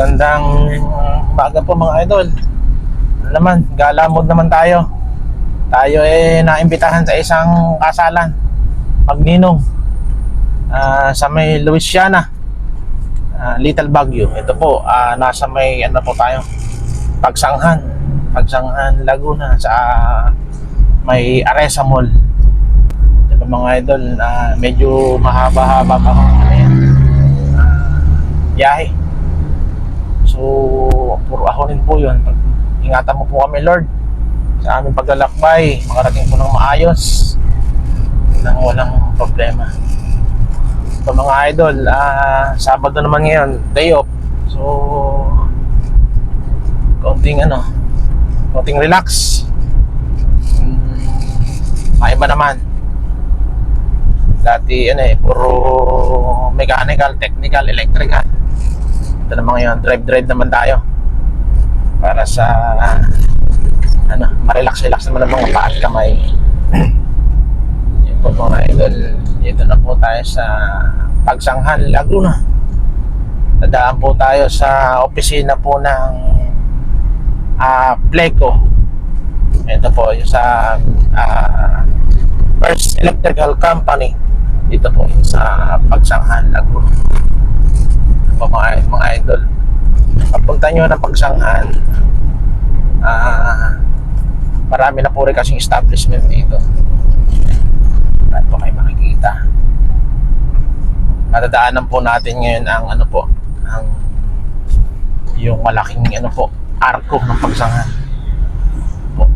Magandang umaga po mga idol. Ano naman, galamod naman tayo. Tayo eh naimbitahan sa isang kasalan. Pagninong. ah, sa may Louisiana. Ah, Little Baguio. Ito po, ah, nasa may ano po tayo. Pagsanghan. Pagsanghan Laguna sa may Aresa Mall. Ito mga idol, ah, medyo mahaba-haba pa kung ano yan. Ah, biyahe. So, puro ahonin po yun. Ingatan mo po kami, Lord, sa aming paglalakbay, makarating po ng maayos, nang walang problema. So, mga idol, ah, Sabado naman ngayon, day off. So, konting ano, konting relax. Hmm, maiba naman. Dati, ano eh, puro mechanical, technical, electrical. Ito naman ngayon, drive-drive naman tayo. Para sa, ano, marelax-relax naman ang mga paa at kamay. Yan po mga idol. Dito na po tayo sa Pagsanghan, Laguna. Dadaan po tayo sa opisina po ng ah Pleco. Ito po, yung sa ah, First Electrical Company. Dito po sa Pagsanghan, Laguna po mga, mga idol. Papunta nyo ng pagsanghan, ah, marami na po rin kasing establishment dito. Saan po kayo makikita. Matadaanan po natin ngayon ang ano po, ang yung malaking ano po, arko ng pagsanghan. Po.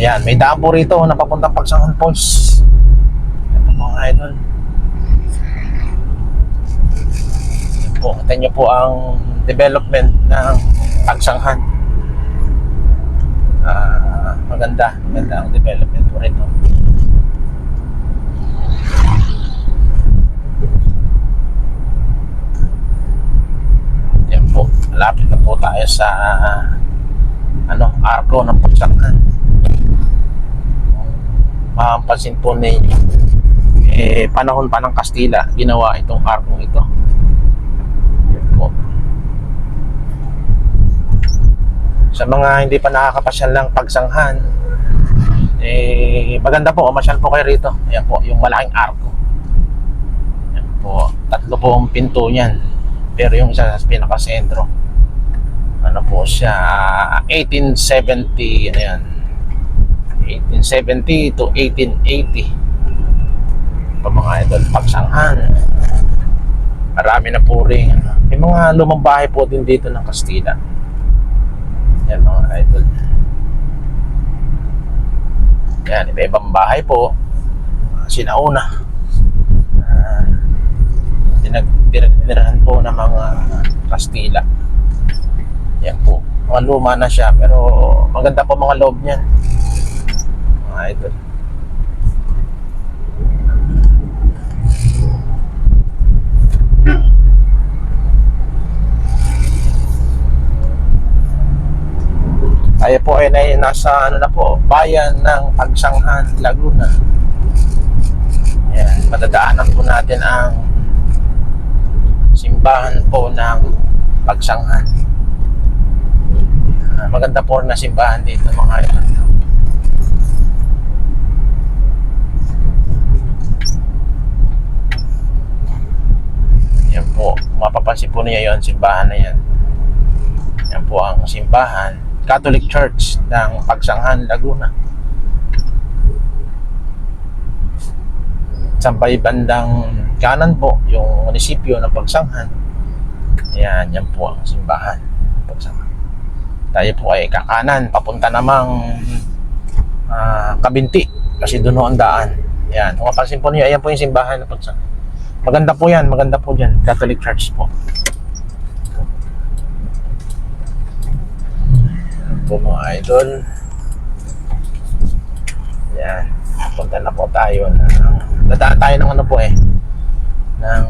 Yan, may daan po rito na papuntang pagsanghan falls. Yan po mga idol. Po. Ito nyo po ang development ng pagsanghan. Ah, maganda. Maganda ang development po rito. Yan po. Malapit na po tayo sa ano, arko ng pagsanghan. Mapapansin po ninyo eh, panahon pa ng Kastila ginawa itong arkong ito po. Sa mga hindi pa nakakapasyal ng pagsanghan, eh, maganda po, masyal po kayo rito. Ayan po, yung malaking arko. Ayan po, tatlo po ang pinto niyan. Pero yung isa sa pinakasentro, ano po siya, 1870, ano yan, 1870 to 1880. Pa mga idol, pagsanghan. Marami na po rin. May mga lumang bahay po din dito ng Kastila. Yan mga idol. Yan, iba-ibang bahay po. Sinauna. Uh, Tinagtirahan po ng mga Kastila. Yan po. Mga luma na siya pero maganda po mga loob niyan. Mga idol. Tayo po ay na, nasa ano na po, bayan ng Pagsanghan, Laguna. Yan, madadaanan po natin ang simbahan po ng Pagsanghan. Ah, maganda po na simbahan dito mga idol. Yan po, mapapansin po niya yon simbahan na yan. Yan po ang simbahan Catholic Church ng Pagsanghan, Laguna. Sa may bandang kanan po, yung munisipyo ng Pagsanghan. Yan, yan po ang simbahan. Pagsanghan. Tayo po ay kakanan, papunta namang ah, Kabinti. Kasi doon ang daan. Yan, kung mapansin po niyo, ayan po yung simbahan ng Pagsanghan. Maganda po yan, maganda po dyan. Catholic Church po. Po mga idol. Yan. Punta na po tayo na dadaan tayo ng ano po eh ng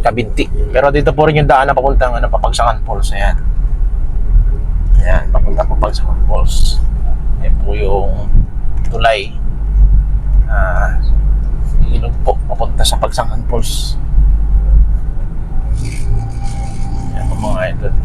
Kabinti. Pero dito po rin yung daan na papuntang ano, Papagsangan Falls. Ayan. Ayan, papunta Papagsangan Falls. Ayan po yung tulay. Ah, ilog po papunta sa Pagsangan Falls. Ayan po mga idol.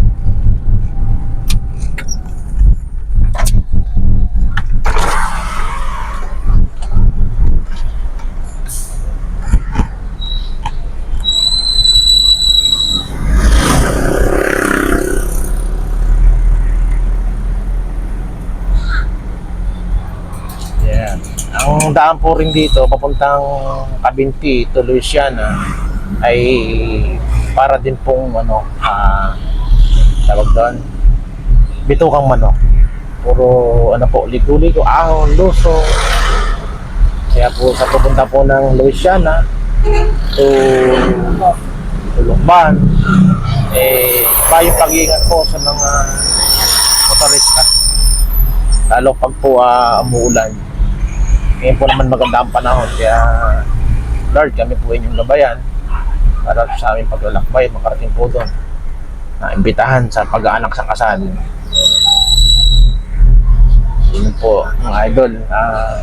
Daan po rin dito papuntang Kabinti to Luisiana ay para din pong ano ah tawag doon bitukang manok. Puro ano po ligo-ligo ahon luso. Kaya po sa papunta po ng Luisiana to Tulumban eh iba yung pag-iingat po sa mga motorista? Lalo pag po ah, umuulan ngayon po naman maganda ang panahon kaya Lord kami po inyong gabayan para sa aming paglalakbay makarating po doon na imbitahan sa pag-aanak sa kasal yun po mga idol ah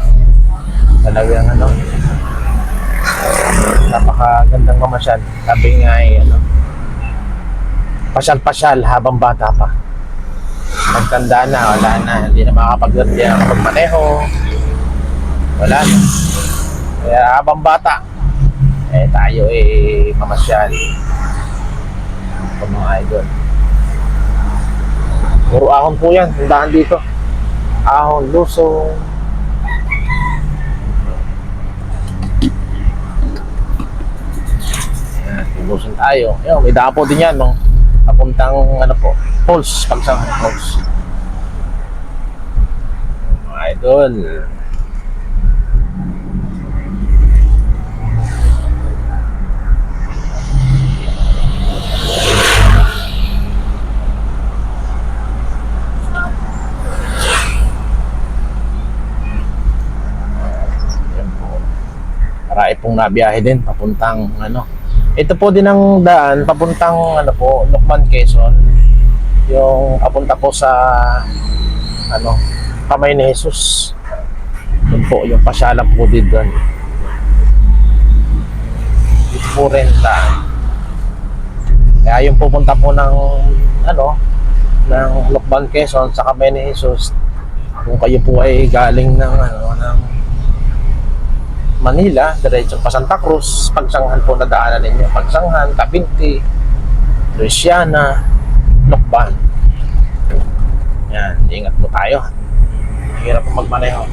talagang ano napakagandang mamasyal. Sabi nga ay ano pasyal-pasyal habang bata pa. Magtanda na wala na hindi na makakapagdandi ang magmaneho wala na kaya habang bata eh tayo eh mamasyal mga idol puro ahon po yan tindahan dito ahon, lusong tubusin tayo. Ayun, may dapo din yan, no? Papuntang, ano po, Pulse, pagsangan ng Pulse. Mga idol. Ayan po. Marami pong nabiyahe din, papuntang, ano, ito po din ang daan papuntang ano po, Lukman, Quezon. Yung papunta po sa ano, Kamay ni Jesus. Yun po, yung pasyalan po din doon. Ito po rin daan. Kaya yung pupunta po ng ano, ng Lukman, Quezon sa Kamay ni Jesus. Kung kayo po ay galing ng ano, Manila, diretso pa Santa Cruz, pagsanghan po na daanan ninyo. Pagsanghan, Tabinti, Luisiana, Lokban. Yan, ingat po tayo. Hirap magmaneho.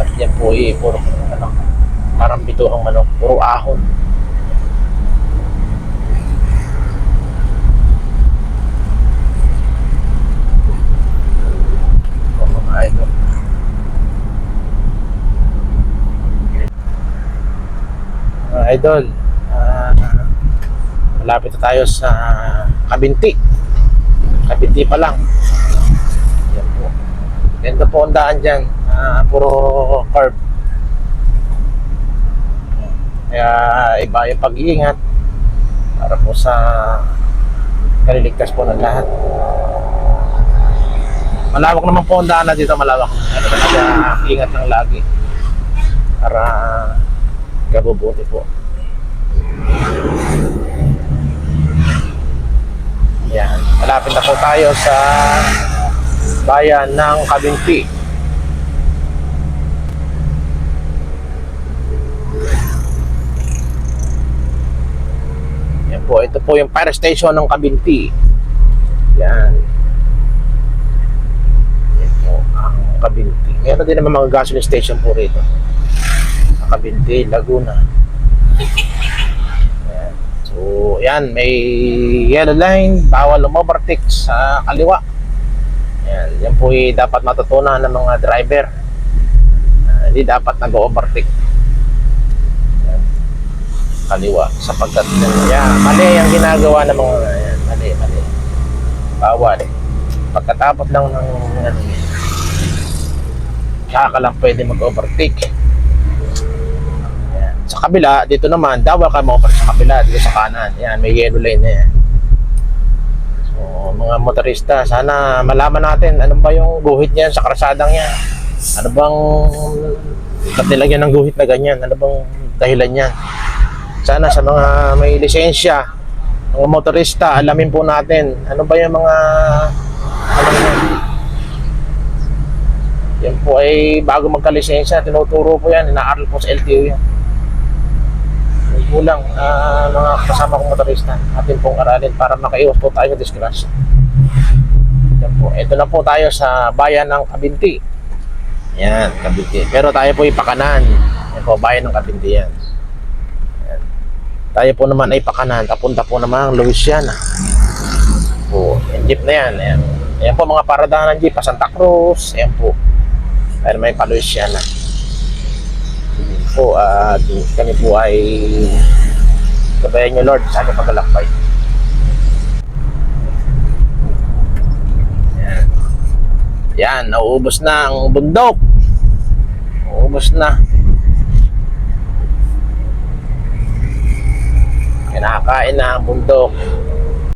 At yan po ay puro, ano, parang bituhang manok, puro ahon. O, mga idol. mga idol. Ah, malapit na tayo sa Kabinti. Kabinti pa lang. Yan po. Ganda po ang daan dyan. Ah, puro curve kaya iba yung pag-iingat para po sa kaliligtas po ng lahat. Malawak naman po ang daan na dito malawak. Ano talaga ingat lang lagi. Para kabubuti po. Yan. Malapit na po tayo sa bayan ng Kabinti. Yan po. Ito po yung fire station ng Kabinti. Yan. Yan po ang Kabinti. Meron din naman mga gasoline station po rito. Kabinti, Laguna. So, yan, may yellow line, bawal umovertake sa kaliwa. Yan, yan po ay dapat matutunan ng mga driver. Ah, hindi dapat nag-overtake. Yan. Kaliwa, sapagkat yan, mali ang ginagawa ng mga, yan, mali, mali. Bawal. Pagkatapos lang ng, ano, saka ka lang pwede mag-overtake sa kabila, dito naman, bawal ka mo sa kabila, dito sa kanan. Yan, may yellow line na yan. So, mga motorista, sana malaman natin ano ba yung guhit niyan sa karasadang yan. Ano bang ba't nilagyan ng guhit na ganyan? Ano bang dahilan niyan? Sana sa mga may lisensya, mga motorista, alamin po natin ano ba yung mga ano yan. Yan po ay bago magka-lisensya, tinuturo po yan, inaaral po sa LTO yan kulang uh, mga kasama kong motorista atin pong aralin para makaiwas po tayo sa disgrasya. Yan po. Ito na po tayo sa bayan ng Kabinti. Yan, Kabinti. Pero tayo po ipakanan. Yan po, bayan ng Kabinti yan. Yan. Tayo po naman ay pakanan. Kapunta po naman Louisiana. Po, yung jeep na yan. Ayan. Ayan po mga paradahan ng jeep. Santa Cruz. Ayan po. Dahil may pa Louisiana. Po, at kami po ay gabayan nyo Lord sa aming paglalakbay. Yan, nauubos na ang bundok. Nauubos na. Kinakain na ang bundok.